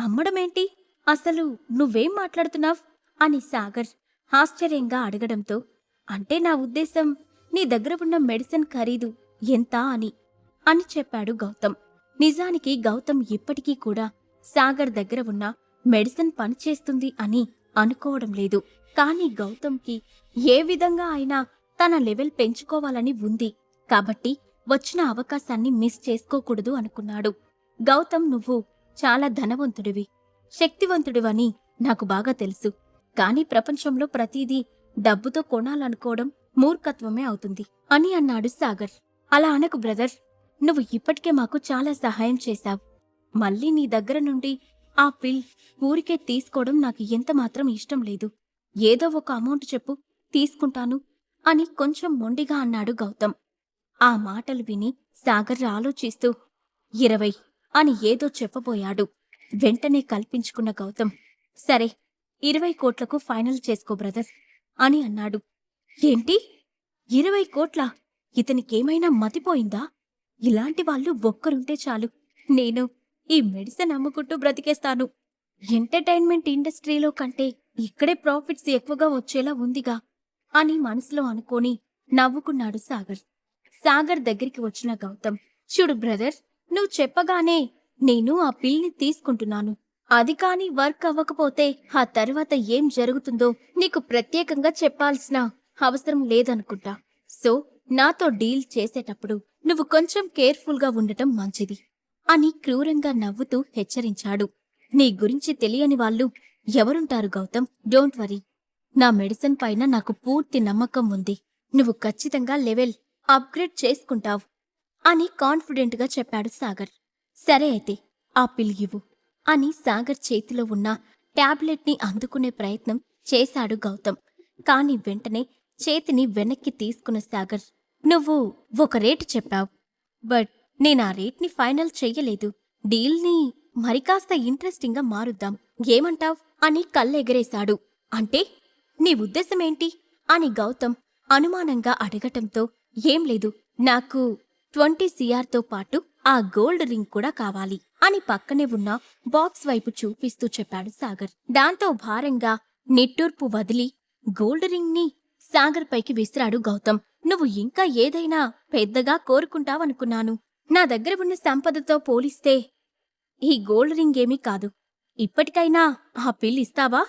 అమ్మడమేంటి? అసలు నువ్వేం మాట్లాడుతున్నావ్? అని సాగర్ ఆశ్చర్యంగా అడగడంతో అంటే నా ఉద్దేశం నీ దగ్గర ఉన్న మెడిసిన్ ఖరీదు ఎంత అని అని చెప్పాడు గౌతమ్. నిజానికి గౌతమ్ ఇప్పటికీ కూడా సాగర్ దగ్గర ఉన్న మెడిసిన్ పనిచేస్తుంది అని అనుకోవడం లేదు. కానీ గౌతమ్కి ఏ విధంగా అయినా తన లెవెల్ పెంచుకోవాలని ఉంది. కాబట్టి వచ్చిన అవకాశాన్ని మిస్ చేసుకోకూడదు అనుకున్నాడు. గౌతమ్ నువ్వు చాలా ధనవంతుడివి శక్తివంతుడివని నాకు బాగా తెలుసు. కాని ప్రపంచంలో ప్రతిదీ డబ్బుతో కొనాలనుకోవడం మూర్ఖత్వమే అవుతుంది అని అన్నాడు సాగర్. అలా అనకు బ్రదర్ నువ్వు ఇప్పటికే మాకు చాలా సహాయం చేశావు. మళ్ళీ నీ దగ్గర నుండి ఆ పిల్ ఊరికే తీసుకోవడం నాకు ఎంతమాత్రం ఇష్టం లేదు. ఏదో ఒక అమౌంట్ చెప్పు తీసుకుంటాను అని కొంచెం మొండిగా అన్నాడు గౌతమ్. ఆ మాటలు విని సాగర్ ఆలోచిస్తూ ఇరవై అని ఏదో చెప్పబోయాడు. వెంటనే కల్పించుకున్న గౌతమ్ సరే ఇరవై కోట్లకు ఫైనల్ చేసుకో బ్రదర్ అని అన్నాడు. ఏంటి? ఇరవై కోట్ల? ఇతనికేమైనా మతిపోయిందా? ఇలాంటి వాళ్ళు ఒక్కరుంటే చాలు. నేను ఈ మెడిసిన్ అమ్ముకుంటూ బ్రతికేస్తాను. ఎంటర్టైన్మెంట్ ఇండస్ట్రీలో కంటే ఇక్కడే ప్రాఫిట్స్ ఎక్కువగా వచ్చేలా ఉందిగా అని మనసులో అనుకోని నవ్వుకున్నాడు సాగర్. సాగర్ దగ్గరికి వచ్చిన గౌతమ్ చూడు బ్రదర్ నువ్వు చెప్పగానే నేను ఆ పిల్ని తీసుకుంటున్నాను. అది కాని వర్క్ అవ్వకపోతే ఆ తర్వాత ఏం జరుగుతుందో నీకు ప్రత్యేకంగా చెప్పాల్సిన అవసరం లేదనుకుంటా. సో నాతో డీల్ చేసేటప్పుడు నువ్వు కొంచెం కేర్ఫుల్గా ఉండటం మంచిది అని క్రూరంగా నవ్వుతూ హెచ్చరించాడు. నీ గురించి తెలియని వాళ్ళు ఎవరుంటారు గౌతమ్? Don't worry. నా మెడిసిన్ పైన నాకు పూర్తి నమ్మకం ఉంది. నువ్వు ఖచ్చితంగా లెవెల్ అప్గ్రేడ్ చేసుకుంటావు. అని కాన్ఫిడెంట్గా చెప్పాడు సాగర్. సరే అయితే ఆ పిల్ ఇవ్వు అని సాగర్ చేతిలో ఉన్న టాబ్లెట్ని అందుకునే ప్రయత్నం చేశాడు గౌతమ్. కాని వెంటనే చేతిని వెనక్కి తీసుకున్న సాగర్ నువ్వు ఒక రేటు చెప్పావు బట్ నేను ఆ రేట్ని ఫైనల్ చెయ్యలేదు. డీల్ని మరికాస్త ఇంట్రెస్టింగ్గా మారుద్దాం. ఏమంటావ్? అని కళ్ళెగరేశాడు. అంటే నీ ఉద్దేశమేంటి? అని గౌతమ్ అనుమానంగా అడగటంతో ఏం లేదు నాకు ట్వంటీ సిఆర్తో పాటు ఆ గోల్డ్ రింగ్ కూడా కావాలి అని పక్కనే ఉన్న బాక్స్ వైపు చూపిస్తూ చెప్పాడు సాగర్. దాంతో భారంగా నిట్టూర్పు వదిలి గోల్డ్ రింగ్ని సాగర్ పైకి విసిరాడు గౌతమ్. నువ్వు ఇంకా ఏదైనా పెద్దగా కోరుకుంటావనుకున్నాను. నా దగ్గర ఉన్న సంపదతో పోలిస్తే ఈ గోల్డ్ రింగ్ ఏమీ కాదు. ఇప్పటికైనా ఆ పిల్ ఇస్తావా?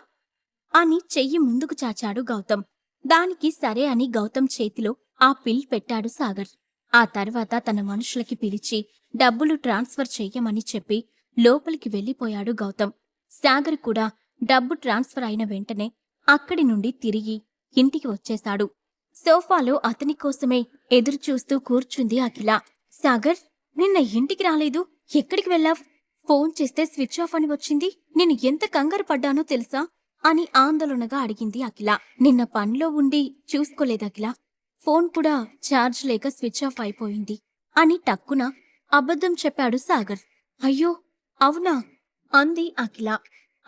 అని చెయ్యి ముందుకు చాచాడు గౌతమ్. దానికి సరే అని గౌతమ్ చేతిలో ఆ పిల్ పెట్టాడు సాగర్. ఆ తర్వాత తన మనుషులకి పిలిచి డబ్బులు ట్రాన్స్ఫర్ చెయ్యమని చెప్పి లోపలికి వెళ్ళిపోయాడు గౌతమ్. సాగర్ కూడా డబ్బు ట్రాన్స్ఫర్ అయిన వెంటనే అక్కడి నుండి తిరిగి ఇంటికి వచ్చేశాడు. సోఫాలో అతని కోసమే ఎదురుచూస్తూ కూర్చుంది అఖిల. సాగర్ నిన్న ఇంటికి రాలేదు. ఎక్కడికి వెళ్ళావ్? ఫోన్ చేస్తే స్విచ్ ఆఫ్ అని వచ్చింది. నేను ఎంత కంగారు పడ్డానో తెలుసా? అని ఆందోళనగా అడిగింది అఖిల. నిన్న పనిలో ఉండి చూసుకోలేదు అఖిల. ఫోన్ కూడా ఛార్జ్ లేక స్విచ్ ఆఫ్ అయిపోయింది. అని టక్కున అబద్ధం చెప్పాడు సాగర్. అయ్యో అవునా? అంది అఖిల.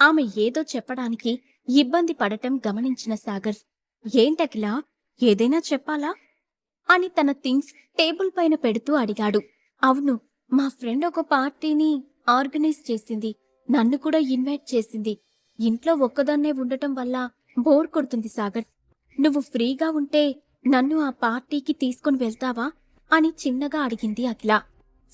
ఆమె ఏదో చెప్పడానికి ఇబ్బంది పడటం గమనించిన సాగర్. ఏంటఖిల ఏదైనా చెప్పాలా? అని తన థింగ్స్ టేబుల్ పైన పెడుతూ అడిగాడు. అవును మా ఫ్రెండ్ ఒక పార్టీని ఆర్గనైజ్ చేసింది. నన్ను కూడా ఇన్వైట్ చేసింది. ఇంట్లో ఒక్కదాన్నే ఉండటం వల్ల బోర్ కొడుతుంది సాగర్. నువ్వు ఫ్రీగా ఉంటే నన్ను ఆ పార్టీకి తీసుకుని వెళ్తావా? అని చిన్నగా అడిగింది అఖిల.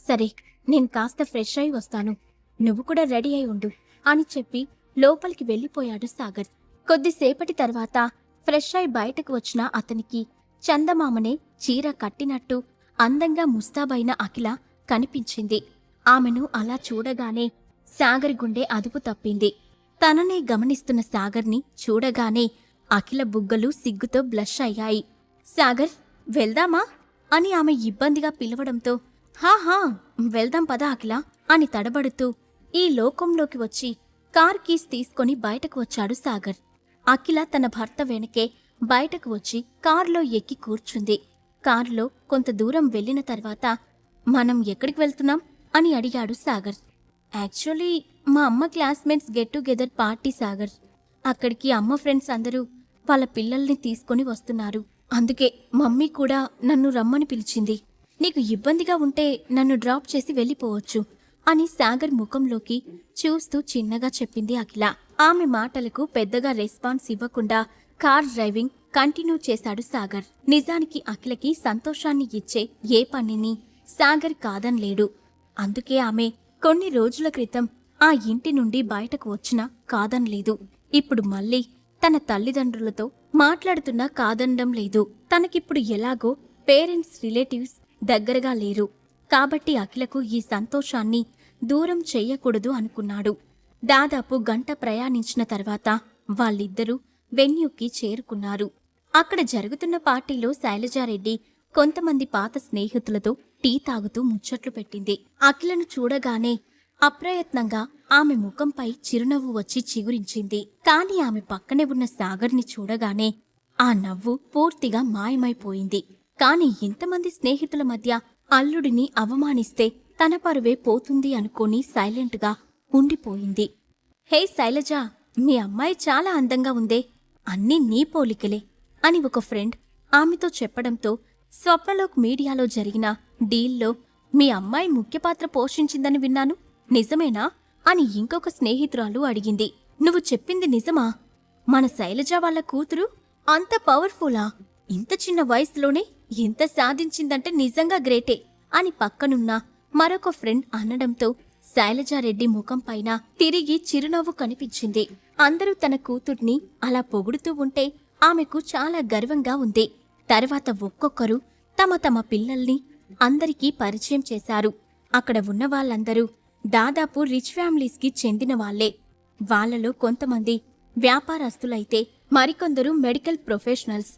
సరే నేను కాస్త ఫ్రెష్ అయి వస్తాను. నువ్వు కూడా రెడీ అయి ఉండు అని చెప్పి లోపలికి వెళ్ళిపోయాడు సాగర్. కొద్దిసేపటి తర్వాత ఫ్రెష్ అయి బయటకు వచ్చిన అతనికి చందమామనే చీర కట్టినట్టు అందంగా ముస్తాబైన అఖిల కనిపించింది. ఆమెను అలా చూడగానే సాగర్ గుండె అదుపు తప్పింది. తననే గమనిస్తున్న సాగర్ని చూడగానే అఖిల బుగ్గలు సిగ్గుతో బ్లష్ అయ్యాయి. సాగర్ వెళ్దామా? అని ఆమె ఇబ్బందిగా పిలవడంతో హా హా వెళ్దాం పదా అఖిల అని తడబడుతూ ఈ లోకంలోకి వచ్చి కార్ కీస్ తీసుకొని బయటకు వచ్చాడు సాగర్. అఖిల తన భర్త వెనకే బయటకు వచ్చి కారులో ఎక్కి కూర్చుంది. కారులో కొంత దూరం వెళ్ళిన తర్వాత మనం ఎక్కడికి వెళ్తున్నాం? అని అడిగాడు సాగర్. యాక్చువల్లీ మా అమ్మ classmates get together party Sagar. అక్కడికి అమ్మ ఫ్రెండ్స్ అందరూ వాళ్ళ పిల్లల్ని తీసుకొని వస్తున్నారు. అందుకే మమ్మీ కూడా నన్ను రమ్మని పిలిచింది. నీకు ఇబ్బందిగా ఉంటే నన్ను డ్రాప్ చేసి వెళ్ళిపోవచ్చు అని సాగర్ ముఖంలోకి చూస్తూ చిన్నగా చెప్పింది అఖిల. ఆమె మాటలకు పెద్దగా రెస్పాన్స్ ఇవ్వకుండా కార్ డ్రైవింగ్ కంటిన్యూ చేశాడు సాగర్. నిజానికి అఖిలకి సంతోషాన్ని ఇచ్చే ఏ పనిని సాగర్ కాదనలేడు. అందుకే ఆమె కొన్ని రోజుల క్రితం ఆ ఇంటి నుండి బయటకు వచ్చినా కాదనలేదు. ఇప్పుడు మళ్ళీ తన తల్లిదండ్రులతో మాట్లాడుతున్నా కాదనడం లేదు. తనకిప్పుడు ఎలాగో పేరెంట్స్ రిలేటివ్స్ దగ్గరగా లేరు. కాబట్టి అఖిలకు ఈ సంతోషాన్ని దూరం చెయ్యకూడదు అనుకున్నాడు. దాదాపు గంట ప్రయాణించిన తర్వాత వాళ్ళిద్దరూ వెన్యూకి చేరుకున్నారు. అక్కడ జరుగుతున్న పార్టీలో శైలజారెడ్డి కొంతమంది పాత స్నేహితులతో టీ తాగుతూ ముచ్చట్లు పెట్టింది. అఖిలను చూడగానే అప్రయత్నంగా ఆమె ముఖంపై చిరునవ్వు వచ్చి చిగురించింది. కాని ఆమె పక్కనే ఉన్న సాగర్ని చూడగానే ఆ నవ్వు పూర్తిగా మాయమైపోయింది. కాని ఇంతమంది స్నేహితుల మధ్య అల్లుడిని అవమానిస్తే తన పరువే పోతుంది అనుకుని సైలెంట్గా ఉండిపోయింది. హే శైలజ మీ అమ్మాయి చాలా అందంగా ఉందే అన్నీ నీ పోలికలే అని ఒక ఫ్రెండ్ ఆమెతో చెప్పడంతో స్వప్నలోక్ మీడియాలో జరిగిన డీల్లో మీ అమ్మాయి ముఖ్య పాత్ర పోషించిందని విన్నాను. నిజమేనా? అని ఇంకొక స్నేహితురాలు అడిగింది. నువ్వు చెప్పింది నిజమా? మన శైలజ వాళ్ళ కూతురు అంత పవర్ఫులా? ఇంత చిన్న వయసులోనే ఎంత సాధించిందంటే నిజంగా గ్రేటే అని పక్కనున్న మరొక ఫ్రెండ్ అనడంతో శైలజారెడ్డి ముఖం పైన తిరిగి చిరునవ్వు కనిపించింది. అందరూ తన కూతుర్ని అలా పొగుడుతూ ఉంటే ఆమెకు చాలా గర్వంగా ఉంది. తర్వాత ఒక్కొక్కరు తమ తమ పిల్లల్ని అందరికీ పరిచయం చేశారు. అక్కడ ఉన్న వాళ్ళందరూ దాదాపు రిచ్ ఫ్యామిలీస్కి చెందిన వాళ్ళే వాళ్ళలో కొంతమంది వ్యాపారస్తులైతే మరికొందరు మెడికల్ ప్రొఫెషనల్స్.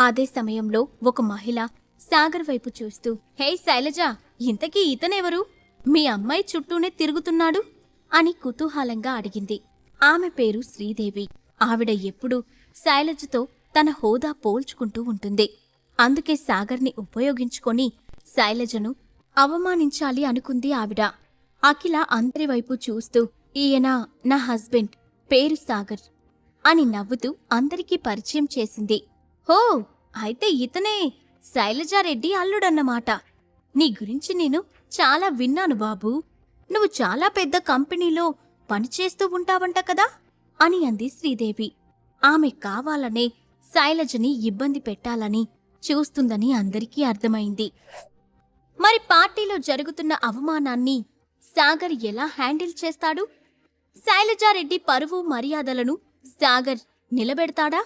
అదే సమయంలో ఒక మహిళ సాగర్ వైపు చూస్తూ హే శైలజ ఇంతకీ ఇతనెవరు? మీ అమ్మాయి చుట్టూనే తిరుగుతున్నాడు? అని కుతూహలంగా అడిగింది. ఆమె పేరు శ్రీదేవి. ఆవిడ ఎప్పుడూ శైలజతో తన హోదా పోల్చుకుంటూ ఉంటుంది. అందుకే సాగర్ని ఉపయోగించుకొని శైలజను అవమానించాలి అనుకుంది ఆవిడ. అఖిల అందరి వైపు చూస్తూ ఈయన నా హస్బెండ్ పేరు సాగర్ అని నవ్వుతూ అందరికీ పరిచయం చేసింది. హో అయితే ఇతనే శైలజారెడ్డి అల్లుడన్నమాట. నీ గురించి నేను చాలా విన్నాను బాబూ. నువ్వు చాలా పెద్ద కంపెనీలో పనిచేస్తూ ఉంటావంట కదా అని అంది శ్రీదేవి. ఆమె కావాలనే శైలజని ఇబ్బంది పెట్టాలని చూస్తుందని అందరికీ అర్థమైంది. మరి పార్టీలో జరుగుతున్న అవమానాన్ని సాగర్ ఎలా హ్యాండిల్ చేస్తాడు? శైలజారెడ్డి పరువు మర్యాదలను సాగర్ నిలబెడతాడా?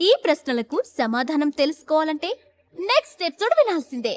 ఈ ప్రశ్నలకు సమాధానం తెలుసుకోవాలంటే నెక్స్ట్ ఎపిసోడ్ వినాల్సిందే.